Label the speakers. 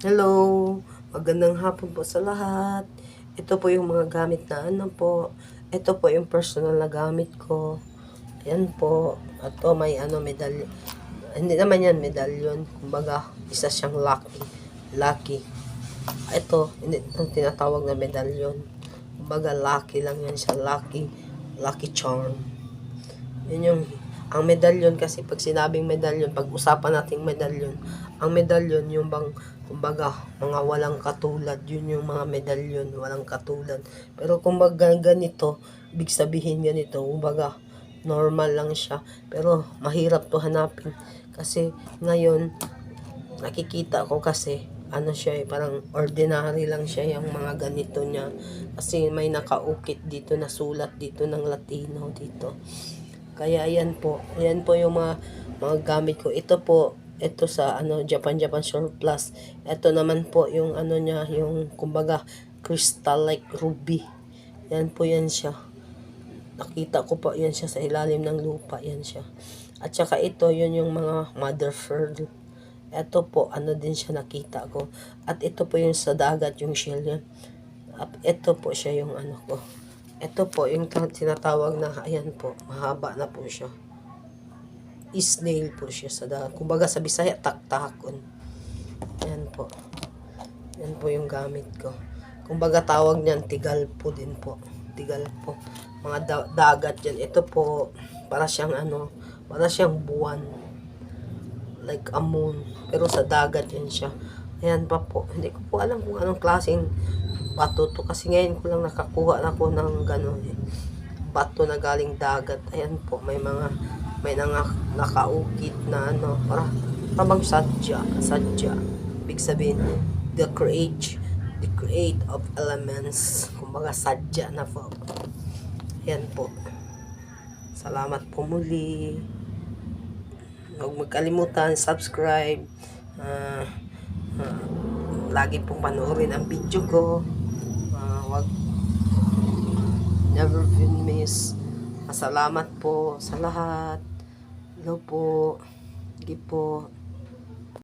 Speaker 1: Hello, magandang hapon po sa lahat. Ito po yung mga gamit na ano po. Ito po yung personal na gamit ko. Ayan po. Ito may ano medalyon. Hindi naman yan medalyon. Kumbaga, isa siyang lucky. Lucky. Ito, hindi ito tinatawag na medalyon. Kumbaga, lucky lang yan siya. Lucky. Lucky charm. Yun yung ang medalyon kasi pag sinabing medalyon, pag usapan nating medalyon, ang medalyon yung bang kumbaga mga walang katulad, yun yung mga medalyon, walang katulad. Pero kumbaga ganito, big sabihin ganito, kumbaga normal lang siya. Pero mahirap to hanapin kasi ngayon nakikita ko kasi ano siya eh, parang ordinary lang siya yung mga ganito niya. Kasi may nakaukit dito na sulat dito ng Latino dito. Kaya yan po. Yan po yung mga, mga gamit ko. Ito po, ito sa ano Japan Japan Surplus. Ito naman po yung ano niya, yung kumbaga crystal like ruby. Yan po yan siya. Nakita ko po yan siya sa ilalim ng lupa. Yan siya. At saka ito, yun yung mga mother pearl. Ito po, ano din siya nakita ko. At ito po yung sa dagat, yung shell. At ito po siya yung ano ko. Ito po, yung ta- tinatawag na, ayan po, mahaba na po siya. Snail po siya sa dagat. Kumbaga sa Bisaya, taktakon. Ayan po. Yan po yung gamit ko. Kumbaga tawag niyan, tigal po din po. Tigal po. Mga da- dagat yan. Ito po, para siyang ano, para siyang buwan. Like a moon. Pero sa dagat yan siya. Ayan pa po. Hindi ko po alam kung anong klaseng bato to. Kasi ngayon ko lang nakakuha na po ng gano'n eh. Bato na galing dagat. Ayan po. May mga, may nanga, nakaukit na ano. Para, parang sadya. Sadya. Big sabihin, the create, the create of elements. Kumbaga sadya na po. Ayan po. Salamat po muli. Huwag magkalimutan, subscribe. Ah, ah, lagi pong panoorin ang video ko. Ah, wag never will miss. Salamat po sa lahat. Hello po. Sige po.